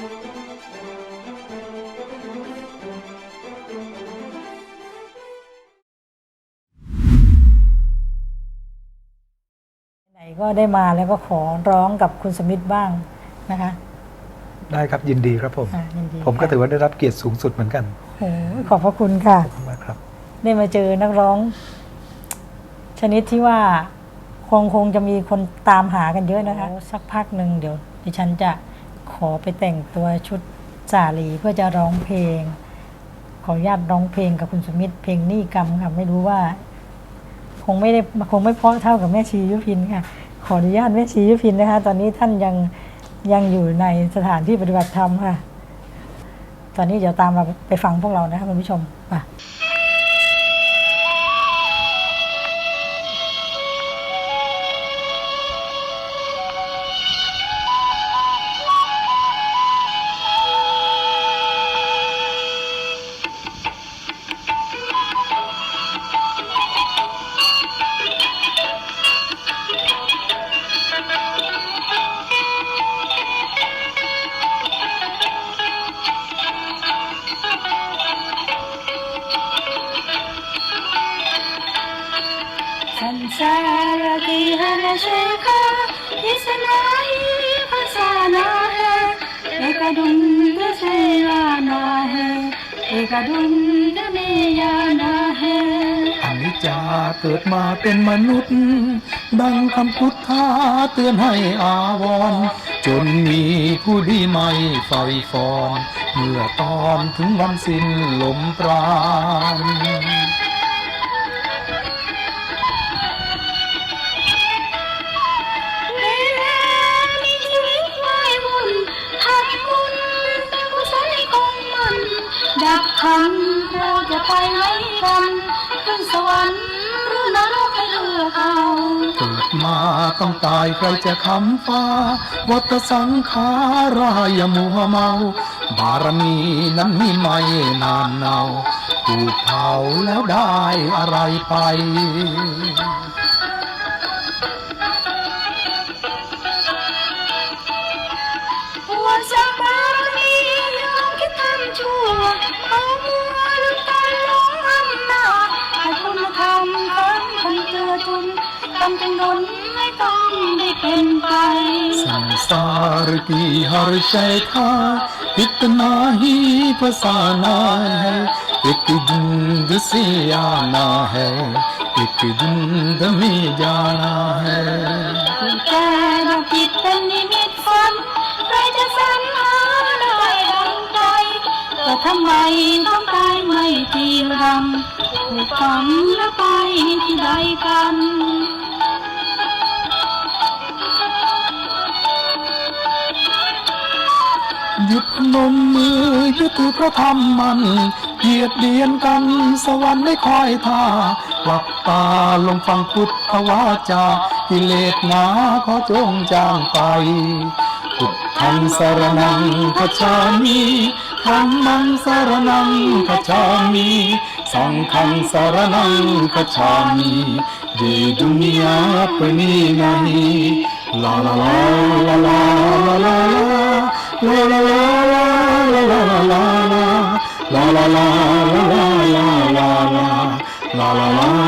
ไหนก็ได้มาแล้วก็ขอร้องกับคุณสมิธบ้างนะคะได้ครับยินดีครับผม อะยินดีผมก็ค่ะถือว่าได้รับเกียรติสูงสุดเหมือนกันโอ้ยขอบพระคุณค่ะ ขอบคุณมากครับ ได้มาเจอนักร้อง ชนิดที่ว่าคงคงจะมีคนตามหากันเยอะนะคะ สักพักหนึ่งเดี๋ยวดิฉันจะ ขอไปแต่งตัวชุดสาลีเพื่อจะร้องเพลง ขออนุญาตร้องเพลงกับคุณสมิธเพลงนี่กรรมค่ะไม่รู้ว่า คงไม่ได้คงไม่เพาะเท่ากับแม่ชียุพินค่ะ ขออนุญาตแม่ชียุพินนะคะ ตอนนี้ท่านยังยังอยู่ในสถานที่ปฏิบัติธรรมค่ะ ตอนนี้เดี๋ยวตามเราไปฟังพวกเรานะคะคุณผู้ชมไป शिखा इस नाही फसाना है एक धुंध से आना है एक धुंध में आना है อันนี้จาเกิดมาเป็นมนุษย์ ดังคำพุทธาเตือนให้อาวรณ์จนมีผู้ดีไม่ไฟฟอน เมื่อตอนถึงวันสิ้นลมปราณ ไปไหนกันขึ้นสวรรค์หรือนรกให้เลือกเอาเกิดมาต้องตายใครจะคำฟ้า วัตสังขารายมัวเมา บารมีนั้นมีไม่นานเนาถูกเผาแล้วได้อะไรไป संसार की हर शय का इतना ही फसाना है एक झुंड से आना है एक झुंड में जाना है Hãy subscribe cho kênh Ghiền Mì Gõ Để không bỏ lỡ những video hấp dẫn หยุดพนมมือยุติพระธรรมมันเหยียดเดียนกันสวรรค์ไม่คอยท่าหลับตาลงฟังพุทธวาจากิเลสหนาขอจงจางไปพุทธังสารนังขจามีธรรมังสารนังขจามีสังฆังสารนังขจามีเดดุนยาปณีนานีลาลาลาลาลาลา la la la la la